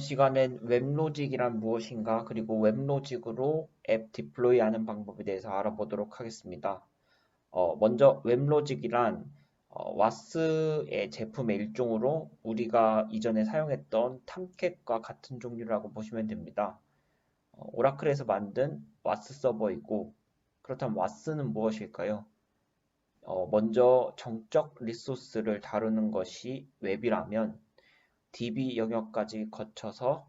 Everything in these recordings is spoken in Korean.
시간엔 웹로직이란 무엇인가 그리고 웹로직으로 앱 디플로이하는 방법에 대해서 알아보도록 하겠습니다. 어, 먼저 웹로직이란 어, 와스의 제품의 일종으로 우리가 이전에 사용했던 탐캣과 같은 종류라고 보시면 됩니다. 어, 오라클에서 만든 와스 서버이고 그렇다면 와스는 무엇일까요? 어, 먼저 정적 리소스를 다루는 것이 웹이라면 DB 영역까지 거쳐서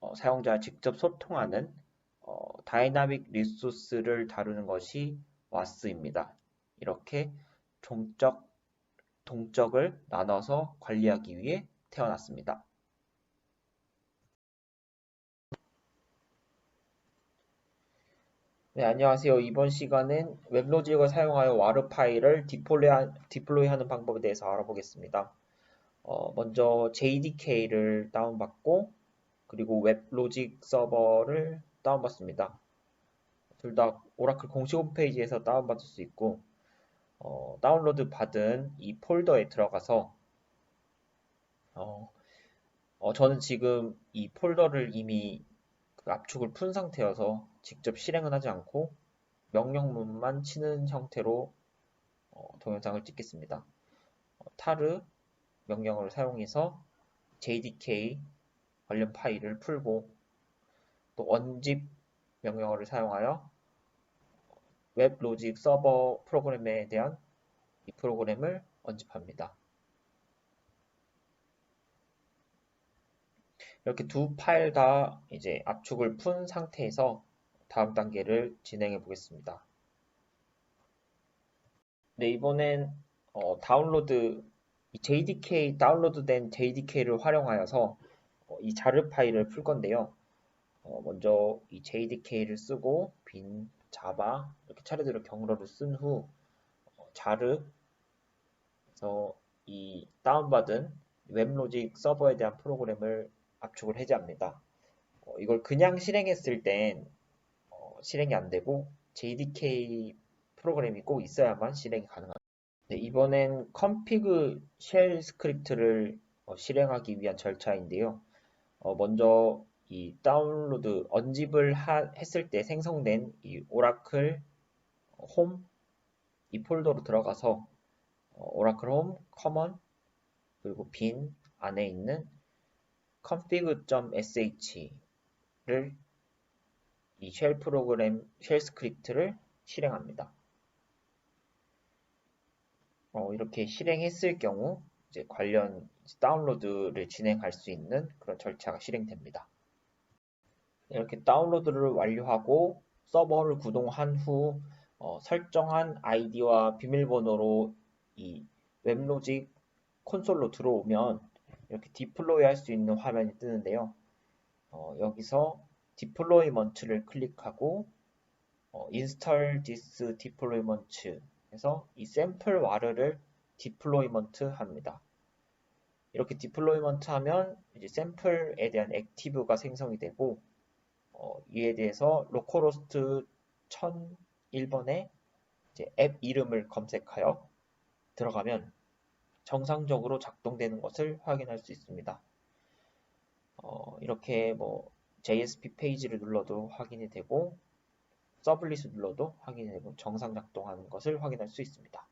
어, 사용자와 직접 소통하는 어, 다이나믹 리소스를 다루는 것이 와스입니다. 이렇게 종적, 동적을 나눠서 관리하기 위해 태어났습니다. 네, 안녕하세요. 이번 시간은 웹로직을 사용하여 와르 파일을 디플로이, 하는 방법에 대해서 알아보겠습니다. 어, 먼저 JDK를 다운받고 그리고 웹로직 서버를 다운받습니다. 둘 다 오라클 공식 홈페이지에서 다운받을 수 있고 어, 다운로드 받은 이 폴더에 들어가서 어, 어, 저는 지금 이 폴더를 이미 그 압축을 푼 상태여서 직접 실행은 하지 않고 명령문만 치는 형태로 어, 동영상을 찍겠습니다. 어, 타르 명령어를 사용해서 JDK 관련 파일을 풀고 또 원집 명령어를 사용하여 웹 로직 서버 프로그램에 대한 이 프로그램을 원집합니다. 이렇게 두 파일 다 이제 압축을 푼 상태에서 다음 단계를 진행해 보겠습니다. 네, 이번엔 어, 다운로드 JDK 다운로드된 JDK를 활용하여서 어, 이 자르 파일을 풀 건데요. 어, 먼저 이 JDK를 쓰고 빈 자바 이렇게 차례대로 경로를 쓴후 어, 자르 그래서 이 다운받은 웹로직 서버에 대한 프로그램을 압축을 해제합니다. 어, 이걸 그냥 실행했을 땐 어, 실행이 안 되고 JDK 프로그램이 꼭 있어야만 실행이 가능합니다. 네, 이번엔 config 쉘 스크립트를 어, 실행하기 위한 절차인데요. 어, 먼저 이 다운로드 언집을 하, 했을 때 생성된 이 오라클 홈 이 폴더로 들어가서 어, 오라클 홈 커먼 그리고 빈 안에 있는 config.sh를 이 쉘 프로그램 쉘 스크립트를 실행합니다. 어, 이렇게 실행했을 경우 이제 관련 다운로드를 진행할 수 있는 그런 절차가 실행됩니다. 이렇게 다운로드를 완료하고 서버를 구동한 후 어, 설정한 아이디와 비밀번호로 이 웹로직 콘솔로 들어오면 이렇게 디플로이 할 수 있는 화면이 뜨는데요. 어, 여기서 디플로이먼트를 클릭하고 어, install this deployment 해서 이 샘플 와르를 디플로이먼트 합니다. 이렇게 디플로이먼트 하면 이제 샘플에 대한 액티브가 생성이 되고 어, 이에 대해서 로컬호스트 1001번에 앱 이름을 검색하여 들어가면 정상적으로 작동되는 것을 확인할 수 있습니다. 어, 이렇게 뭐 JSP 페이지를 눌러도 확인이 되고 서블릿을 눌러도 확인해 보 정상 작동하는 것을 확인할 수 있습니다.